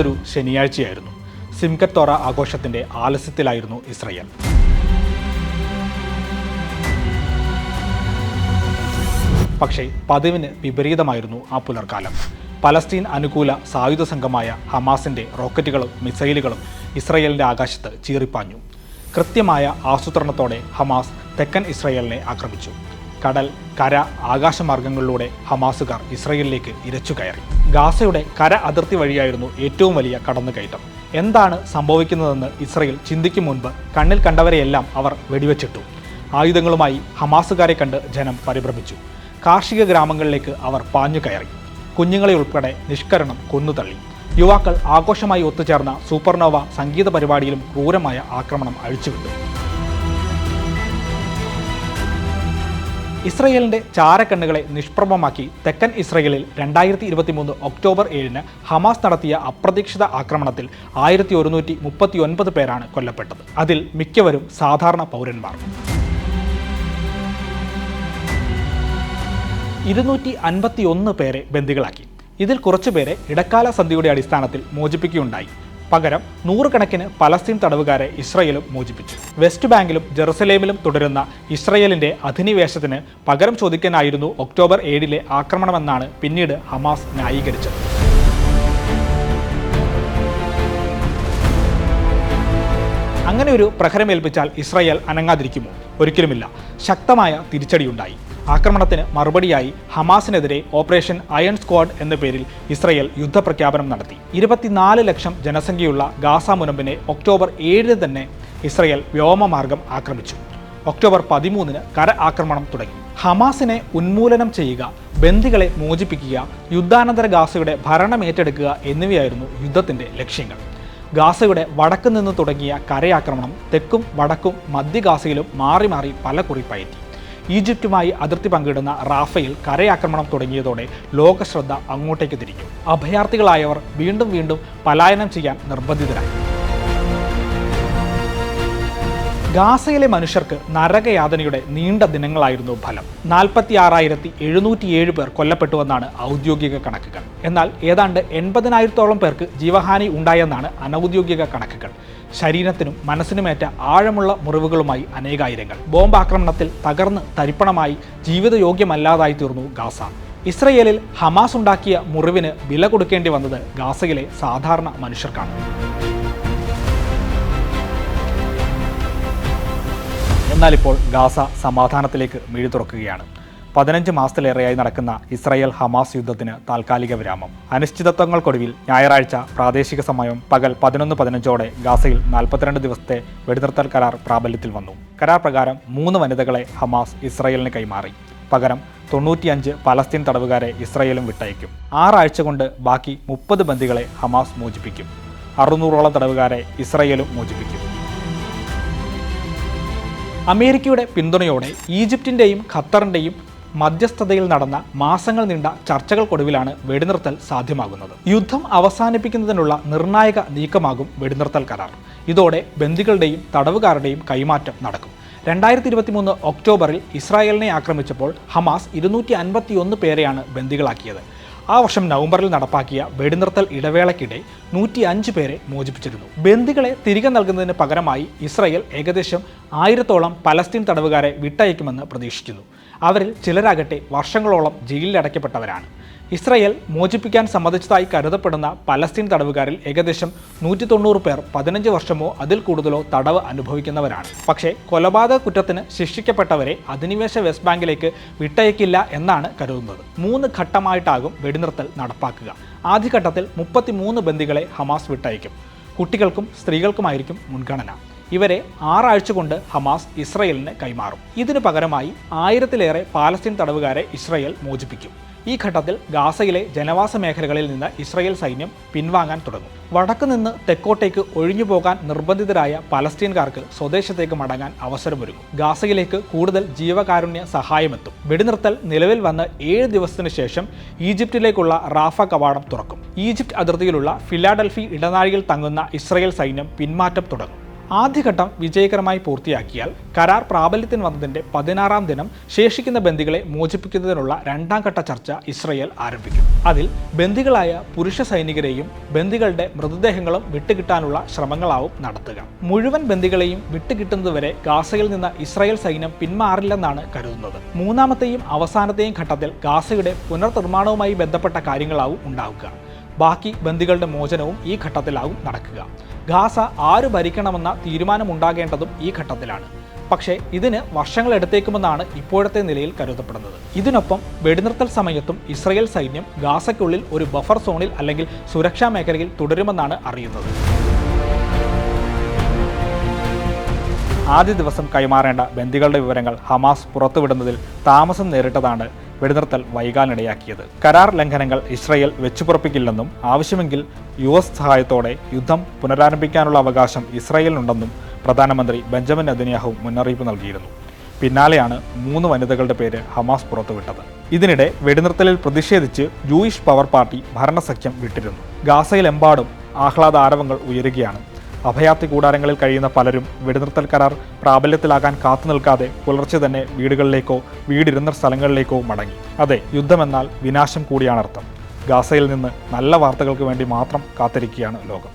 അതൊരു ശനിയാഴ്ചയായിരുന്നു. സിംകത്തോറ തോറ ആഘോഷത്തിന്റെ ആലസ്യത്തിലായിരുന്നു ഇസ്രയേൽ. പക്ഷേ പതിവിന് വിപരീതമായിരുന്നു ആ പുലർക്കാലം പലസ്തീൻ അനുകൂല സായുധ സംഘമായ ഹമാസിന്റെ റോക്കറ്റുകളും മിസൈലുകളും ഇസ്രയേലിന്റെ ആകാശത്ത് ചീറിപ്പാഞ്ഞു. കൃത്യമായ ആസൂത്രണത്തോടെ ഹമാസ് തെക്കൻ ഇസ്രയേലിനെ ആക്രമിച്ചു. കടൽ കര ആകാശമാർഗങ്ങളിലൂടെ ഹമാസുകാർ ഇസ്രയേലിലേക്ക് ഇരച്ചു കയറി. ഗാസയുടെ കര അതിർത്തി വഴിയായിരുന്നു ഏറ്റവും വലിയ കടന്നുകയറ്റം. എന്താണ് സംഭവിക്കുന്നതെന്ന് ഇസ്രയേൽ ചിന്തിക്കും മുൻപ് കണ്ണിൽ കണ്ടവരെയെല്ലാം അവർ വെടിവെച്ചിട്ടു. ആയുധങ്ങളുമായി ഹമാസുകാരെ കണ്ട് ജനം പരിഭ്രമിച്ചു. കാർഷിക ഗ്രാമങ്ങളിലേക്ക് അവർ പാഞ്ഞു കയറി. കുഞ്ഞുങ്ങളെ ഉൾപ്പെടെ നിഷ്കരണം കൊന്നുതള്ളി. യുവാക്കൾ ആഘോഷമായി ഒത്തുചേർന്ന സൂപ്പർനോവ സംഗീത പരിപാടിയിലും ക്രൂരമായ ആക്രമണം അഴിച്ചുവിട്ടു. ഇസ്രയേലിന്റെ ചാരക്കണ്ണുകളെ നിഷ്പ്രഭമാക്കി തെക്കൻ ഇസ്രയേലിൽ രണ്ടായിരത്തി ഇരുപത്തിമൂന്ന് ഒക്ടോബർ ഏഴിന് ഹമാസ് നടത്തിയ അപ്രതീക്ഷിത ആക്രമണത്തിൽ ആയിരത്തി ഒരുന്നൂറ്റി മുപ്പത്തി ഒൻപത് പേരാണ് കൊല്ലപ്പെട്ടത്. അതിൽ മിക്കവരും സാധാരണ പൗരന്മാർ. ഇരുന്നൂറ്റി അൻപത്തി ഒന്ന് പേരെ ബന്ദികളാക്കി. ഇതിൽ കുറച്ചുപേരെ ഇടക്കാല സന്ധിയുടെ അടിസ്ഥാനത്തിൽ മോചിപ്പിക്കുകയുണ്ടായി. പകരം നൂറുകണക്കിന് പലസ്തീൻ തടവുകാരെ ഇസ്രയേലും മോചിപ്പിച്ചു. വെസ്റ്റ് ബാങ്കിലും ജെറുസലേമിലും തുടരുന്ന ഇസ്രയേലിന്റെ അധിനിവേശത്തിന് പകരം ചോദിക്കാനായിരുന്നു ഒക്ടോബർ ഏഴിലെ ആക്രമണമെന്നാണ് പിന്നീട് ഹമാസ് ന്യായീകരിച്ചത്. അങ്ങനെ ഒരു പ്രഹരമേൽപ്പിച്ചാൽ ഇസ്രയേൽ അനങ്ങാതിരിക്കുമോ? ഒരിക്കലുമില്ല. ശക്തമായ തിരിച്ചടിയുണ്ടായി. ആക്രമണത്തിന് മറുപടിയായി ഹമാസിനെതിരെ ഓപ്പറേഷൻ അയൺ സ്ക്വാഡ് എന്ന പേരിൽ ഇസ്രയേൽ യുദ്ധപ്രഖ്യാപനം നടത്തി. ഇരുപത്തിനാല് ലക്ഷം ജനസംഖ്യയുള്ള ഗാസ മുനമ്പിനെ ഒക്ടോബർ ഏഴിന് തന്നെ ഇസ്രയേൽ വ്യോമമാർഗം ആക്രമിച്ചു. ഒക്ടോബർ പതിമൂന്നിന് കര ആക്രമണം തുടങ്ങി. ഹമാസിനെ ഉന്മൂലനം ചെയ്യുക ബന്ദികളെ മോചിപ്പിക്കുക യുദ്ധാനന്തര ഗാസയുടെ ഭരണം ഏറ്റെടുക്കുക എന്നിവയായിരുന്നു യുദ്ധത്തിന്റെ ലക്ഷ്യങ്ങൾ. ഗാസയുടെ വടക്കു നിന്ന് തുടങ്ങിയ കരയാക്രമണം തെക്കും വടക്കും മധ്യ ഗാസയിലും മാറി മാറി പല കുറിപ്പയറ്റി ഈജിപ്തുമായി അതിർത്തി പങ്കിടുന്ന റാഫയിൽ കരയാക്രമണം തുടങ്ങിയതോടെ ലോകശ്രദ്ധ അങ്ങോട്ടേക്ക് തിരിക്കും. അഭയാർത്ഥികളായവർ വീണ്ടും വീണ്ടും പലായനം ചെയ്യാൻ നിർബന്ധിതരായി. ഗാസയിലെ മനുഷ്യർക്ക് നരകയാതനയുടെ നീണ്ട ദിനങ്ങളായിരുന്നു ഫലം. നാൽപ്പത്തി ആറായിരത്തി എഴുന്നൂറ്റിയേഴ് പേർ കൊല്ലപ്പെട്ടുവെന്നാണ് ഔദ്യോഗിക കണക്കുകൾ. എന്നാൽ ഏതാണ്ട് എൺപതിനായിരത്തോളം പേർക്ക് ജീവഹാനി ഉണ്ടായെന്നാണ് അനൗദ്യോഗിക കണക്കുകൾ. ശരീരത്തിനും മനസ്സിനുമേറ്റ ആഴമുള്ള മുറിവുകളുമായി അനേകായിരങ്ങൾ. ബോംബാക്രമണത്തിൽ തകർന്ന് തരിപ്പണമായി ജീവിതയോഗ്യമല്ലാതായി തീർന്നു ഗാസ. ഇസ്രയേലിൽ ഹമാസ് ഉണ്ടാക്കിയ മുറിവിന് വില കൊടുക്കേണ്ടി വന്നത് ഗാസയിലെ സാധാരണ മനുഷ്യർക്കാണ്. എന്നാൽ ഇപ്പോൾ ഗാസ സമാധാനത്തിലേക്ക് മിഴി തുറക്കുകയാണ് പതിനഞ്ച് മാസത്തിലേറെയായി നടക്കുന്ന ഇസ്രായേൽ ഹമാസ് യുദ്ധത്തിന് താൽക്കാലിക വിരാമം. അനിശ്ചിതത്വങ്ങൾക്കൊടുവിൽ ഞായറാഴ്ച പ്രാദേശിക സമയം പകൽ പതിനൊന്ന് പതിനഞ്ചോടെ ഗാസയിൽ നാൽപ്പത്തിരണ്ട് ദിവസത്തെ വെടിനിർത്തൽ കരാർ പ്രാബല്യത്തിൽ വന്നു. കരാർ പ്രകാരം മൂന്ന് വനിതകളെ ഹമാസ് ഇസ്രായേലിന് കൈമാറി. പകരം തൊണ്ണൂറ്റിയഞ്ച് പലസ്തീൻ തടവുകാരെ ഇസ്രായേലും വിട്ടയക്കും. ആറാഴ്ച കൊണ്ട് ബാക്കി മുപ്പത് ബന്ദികളെ ഹമാസ് മോചിപ്പിക്കും. അറുന്നൂറോളം തടവുകാരെ ഇസ്രായേലും മോചിപ്പിക്കും. അമേരിക്കയുടെ പിന്തുണയോടെ ഈജിപ്തിന്റെയും ഖത്തറിന്റെയും മധ്യസ്ഥതയിൽ നടന്ന മാസങ്ങൾ നീണ്ട ചർച്ചകൾക്കൊടുവിലാണ് വെടിനിർത്തൽ സാധ്യമാകുന്നത്. യുദ്ധം അവസാനിപ്പിക്കുന്നതിനുള്ള നിർണായക നീക്കമാകും വെടിനിർത്തൽ കരാർ. ഇതോടെ ബന്ദികളുടെയും തടവുകാരുടെയും കൈമാറ്റം നടക്കും. രണ്ടായിരത്തി ഇരുപത്തിമൂന്ന് ഒക്ടോബറിൽ ഇസ്രായേലിനെ ആക്രമിച്ചപ്പോൾ ഹമാസ് ഇരുന്നൂറ്റി അൻപത്തിയൊന്ന് പേരെയാണ് ബന്ദികളാക്കിയത്. ആ വർഷം നവംബറിൽ നടപ്പാക്കിയ വെടിനിർത്തൽ ഇടവേളയ്ക്കിടെ നൂറ്റി അഞ്ച് പേരെ മോചിപ്പിച്ചിരുന്നു. ബന്ദികളെ തിരികെ നൽകുന്നതിന് പകരമായി ഇസ്രായേൽ ഏകദേശം ആയിരത്തോളം പലസ്തീൻ തടവുകാരെ വിട്ടയക്കുമെന്ന് പ്രതീക്ഷിക്കുന്നു. അവരിൽ ചിലരാകട്ടെ വർഷങ്ങളോളം ജയിലിൽ അടയ്ക്കപ്പെട്ടവരാണ് ഇസ്രായേൽ മോചിപ്പിക്കാൻ സമ്മതിച്ചതായി കരുതപ്പെടുന്ന പലസ്തീൻ തടവുകാരിൽ ഏകദേശം നൂറ്റി തൊണ്ണൂറ് പേർ പതിനഞ്ച് വർഷമോ അതിൽ കൂടുതലോ തടവ് അനുഭവിക്കുന്നവരാണ്. പക്ഷേ കൊലപാതക കുറ്റത്തിന് ശിക്ഷിക്കപ്പെട്ടവരെ അധിനിവേശ വെസ്റ്റ് ബാങ്കിലേക്ക് വിട്ടയക്കില്ല എന്നാണ് കരുതുന്നത്. മൂന്ന് ഘട്ടമായിട്ടാകും വെടിനിർത്തൽ നടപ്പാക്കുക. ആദ്യഘട്ടത്തിൽ മുപ്പത്തിമൂന്ന് ബന്ദികളെ ഹമാസ് വിട്ടയക്കും. കുട്ടികൾക്കും സ്ത്രീകൾക്കുമായിരിക്കും മുൻഗണന. ഇവരെ ആറാഴ്ച കൊണ്ട് ഹമാസ് ഇസ്രയേലിന് കൈമാറും. ഇതിനു പകരമായി ആയിരത്തിലേറെ പാലസ്തീൻ തടവുകാരെ ഇസ്രയേൽ മോചിപ്പിക്കും. ഈ ഘട്ടത്തിൽ ഗാസയിലെ ജനവാസ മേഖലകളിൽ നിന്ന് ഇസ്രയേൽ സൈന്യം പിൻവാങ്ങാൻ തുടങ്ങും. വടക്കു നിന്ന് തെക്കോട്ടേക്ക് ഒഴിഞ്ഞു പോകാൻ നിർബന്ധിതരായ പലസ്തീൻകാർക്ക് സ്വദേശത്തേക്ക് മടങ്ങാൻ അവസരമൊരുങ്ങും. ഗാസയിലേക്ക് കൂടുതൽ ജീവകാരുണ്യ സഹായമെത്തും. വെടിനിർത്തൽ നിലവിൽ വന്ന് ഏഴ് ദിവസത്തിന് ശേഷം ഈജിപ്തിലേക്കുള്ള റാഫ കവാടം തുറക്കും. ഈജിപ്ത് അതിർത്തിയിലുള്ള ഫിലാഡൽഫി ഇടനാഴിയിൽ തങ്ങുന്ന ഇസ്രയേൽ സൈന്യം പിന്മാറ്റം തുടങ്ങും. ആദ്യഘട്ടം വിജയകരമായി പൂർത്തിയാക്കിയാൽ കരാർ പ്രാബല്യത്തിന് വന്നതിന്റെ പതിനാറാം ദിനം ശേഷിക്കുന്ന ബന്ദികളെ മോചിപ്പിക്കുന്നതിനുള്ള രണ്ടാം ഘട്ട ചർച്ച ഇസ്രയേൽ ആരംഭിക്കും. അതിൽ ബന്ദികളായ പുരുഷ സൈനികരെയും ബന്ദികളുടെ മൃതദേഹങ്ങളും വിട്ടുകിട്ടാനുള്ള ശ്രമങ്ങളാവും നടത്തുക. മുഴുവൻ ബന്ദികളെയും വിട്ടുകിട്ടുന്നതുവരെ ഗാസയിൽ നിന്ന് ഇസ്രയേൽ സൈന്യം പിന്മാറില്ലെന്നാണ് കരുതുന്നത്. മൂന്നാമത്തെയും അവസാനത്തെയും ഘട്ടത്തിൽ ഗാസയുടെ പുനർനിർമ്മാണവുമായി ബന്ധപ്പെട്ട കാര്യങ്ങളാവും ഉണ്ടാവുക. ബാക്കി ബന്ദികളുടെ മോചനവും ഈ ഘട്ടത്തിലാവും നടക്കുക. ഗാസ ആര് ഭരിക്കണമെന്ന തീരുമാനമുണ്ടാകേണ്ടതും ഈ ഘട്ടത്തിലാണ്. പക്ഷേ ഇതിന് വർഷങ്ങളെടുത്തേക്കുമെന്നാണ് ഇപ്പോഴത്തെ നിലയിൽ കരുതപ്പെടുന്നത്. ഇതിനൊപ്പം വെടിനിർത്തൽ സമയത്തും ഇസ്രയേൽ സൈന്യം ഗാസയ്ക്കുള്ളിൽ ഒരു ബഫർ സോണിൽ അല്ലെങ്കിൽ സുരക്ഷാ മേഖലയിൽ തുടരുമെന്നാണ് അറിയുന്നത്. ആദ്യ ദിവസം കൈമാറേണ്ട ബന്ദികളുടെ വിവരങ്ങൾ ഹമാസ് പുറത്തുവിടുന്നതിൽ താമസം നേരിട്ടതാണ് വെടിനിർത്തൽ വൈകാനിടയാക്കിയത്. കരാർ ലംഘനങ്ങൾ ഇസ്രയേൽ വെച്ചുപുറപ്പിക്കില്ലെന്നും ആവശ്യമെങ്കിൽ യു എസ് സഹായത്തോടെ യുദ്ധം പുനരാരംഭിക്കാനുള്ള അവകാശം ഇസ്രയേലിനുണ്ടെന്നും പ്രധാനമന്ത്രി ബെഞ്ചമിൻ നെതന്യാഹു മുന്നറിയിപ്പ് നൽകിയിരുന്നു. പിന്നാലെയാണ് മൂന്ന് വനിതകളുടെ പേര് ഹമാസ് പുറത്തുവിട്ടത്. ഇതിനിടെ വെടിനിർത്തലിൽ പ്രതിഷേധിച്ച് ജൂയിഷ് പവർ പാർട്ടി ഭരണസഖ്യം വിട്ടിരുന്നു. ഗാസയിലെമ്പാടും ആഹ്ലാദ ആരവങ്ങൾ ഉയരുകയാണ് അഭയാർത്ഥി കൂടാരങ്ങളിൽ കഴിയുന്ന പലരും വെടിനിർത്തൽ കരാർ പ്രാബല്യത്തിലാകാൻ കാത്തു നിൽക്കാതെ പുലർച്ചെ തന്നെ വീടുകളിലേക്കോ വീടിരുന്ന സ്ഥലങ്ങളിലേക്കോ മടങ്ങി. അതെ യുദ്ധമെന്നാൽ വിനാശം കൂടിയാണർത്ഥം ഗാസയിൽ നിന്ന് നല്ല വാർത്തകൾക്ക് വേണ്ടി മാത്രം കാത്തിരിക്കുകയാണ് ലോകം.